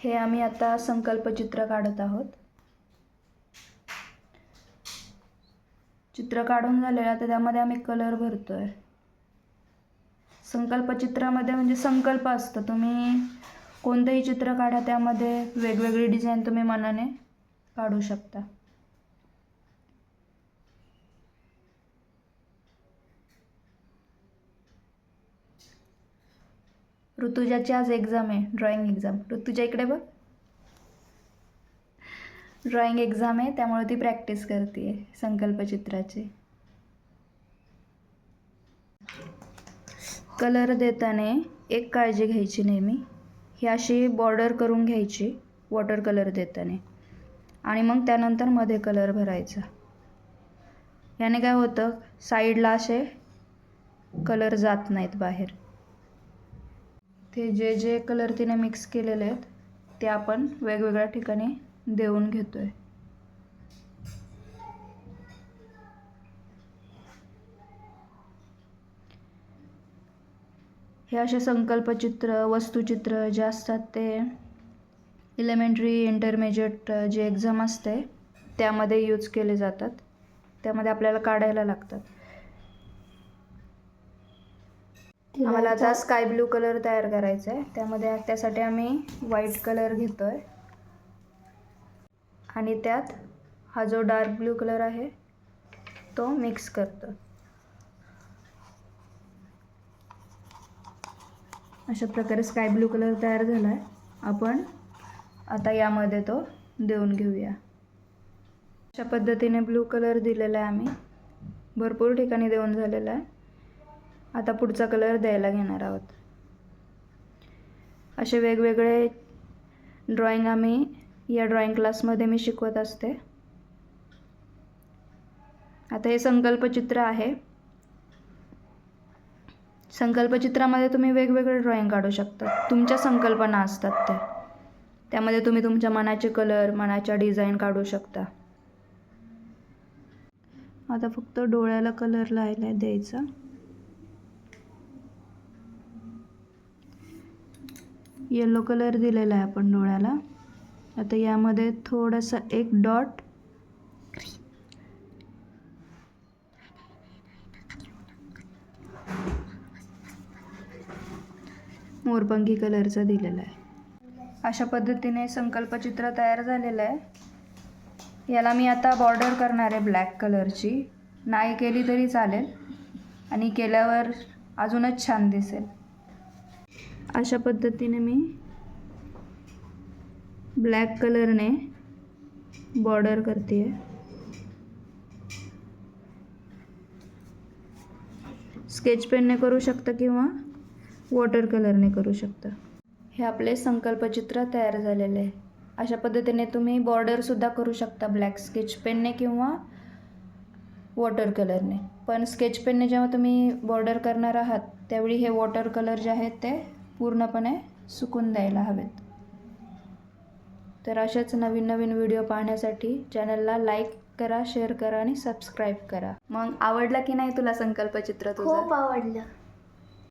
हे आम्ही आता संकल्पचित्र काढत आहोत. चित्र काढून झालेलं आहे तर त्यामध्ये आम्ही कलर भरतो आहे संकल्पचित्रामध्ये म्हणजे संकल्प असतं. तुम्ही कोणतंही चित्र काढा त्यामध्ये वेगवेगळी डिझाईन तुम्ही मनाने काढू शकता. ऋतुजाची आज एक्झाम आहे ड्रॉइंग एक्झाम ऋतुजा इकडे बघ. ड्रॉइंग एक्झाम आहे त्यामुळे ती प्रॅक्टिस करते संकल्पचित्राची. कलर देताना एक काळजी घ्यायची नेहमी. ही अशी बॉर्डर करून घ्यायची वॉटर कलर देताना. आणि मग त्यानंतरमध्ये कलर भरायचा. याने काय होतं? साईडला असे कलर जात नाहीत बाहेर. ते जे जे कलर तिने मिक्स केलेले आहेत ते आपण वेगवेगळ्या ठिकाणी देऊन घेतोय. हे असे संकल्पचित्र वस्तुचित्र जे असतात ते इलेमेंटरी इंटरमिजिएट जे एक्झाम असते त्यामध्ये यूज केले जातात. त्यामध्ये आपल्याला काढायला लागतात. आम्हाला आता स्काय ब्लू कलर तयार करायचा आहे. त्यामध्ये त्यासाठी आम्ही व्हाईट कलर घेतो आहे आणि त्यात हा जो डार्क ब्लू कलर आहे तो मिक्स करतो अशा प्रकारे स्काय ब्लू कलर तयार झाला आहे आपण आता यामध्ये तो देऊन घेऊया. अशा पद्धतीने ब्लू कलर दिलेला आहे आम्ही. भरपूर ठिकाणी देऊन झालेला आहे. आता पुढचा कलर द्यायला घेणार आहोत. असे वेगवेगळे ड्रॉइंग आम्ही या ड्रॉइंग क्लासमध्ये मी शिकवत असते. आता हे संकल्पचित्र आहे. संकल्पचित्रामध्ये तुम्ही वेगवेगळे ड्रॉइंग काढू शकता. तुमच्या संकल्पना असतात त्या. त्यामध्ये तुम्ही तुमच्या मनाचे कलर मनाच्या डिझाईन काढू शकता. आता फक्त डोळ्याला कलर लायला द्यायचा. येलो कलर दिलेला आहे आपण डोळ्याला. आता यामध्ये थोडासा एक डॉट मोरपंखी कलरचा दिलेला आहे. अशा पद्धतीने संकल्पचित्र तयार झालेलं आहे. याला मी आता बॉर्डर करणार आहे ब्लॅक कलरची नाही केली तरी चालेल. आणि केल्यावर अजूनच छान दिसेल. अशा पद्धतीने मी ब्लॅक कलरने बॉर्डर करते स्केच पेनने करू शकता किंवा वॉटर कलरने करू शकता. हे आपले संकल्पचित्र तयार झालेले आहे. अशा पद्धतीने तुम्ही बॉर्डरसुद्धा करू शकता ब्लॅक स्केच पेनने किंवा वॉटर कलरने. पण स्केच पेनने जेव्हा तुम्ही बॉर्डर करणार आहात त्यावेळी हे वॉटर कलर जे आहेत ते पूर्णपणे सुकून द्यायला हवेत. तर अशाच नवीन नवीन व्हिडिओ पाहण्यासाठी चॅनलला लाईक करा शेअर करा आणि सबस्क्राईब करा. मग आवडला की नाही तुला संकल्पचित्र तुझं? खूप आवडलं.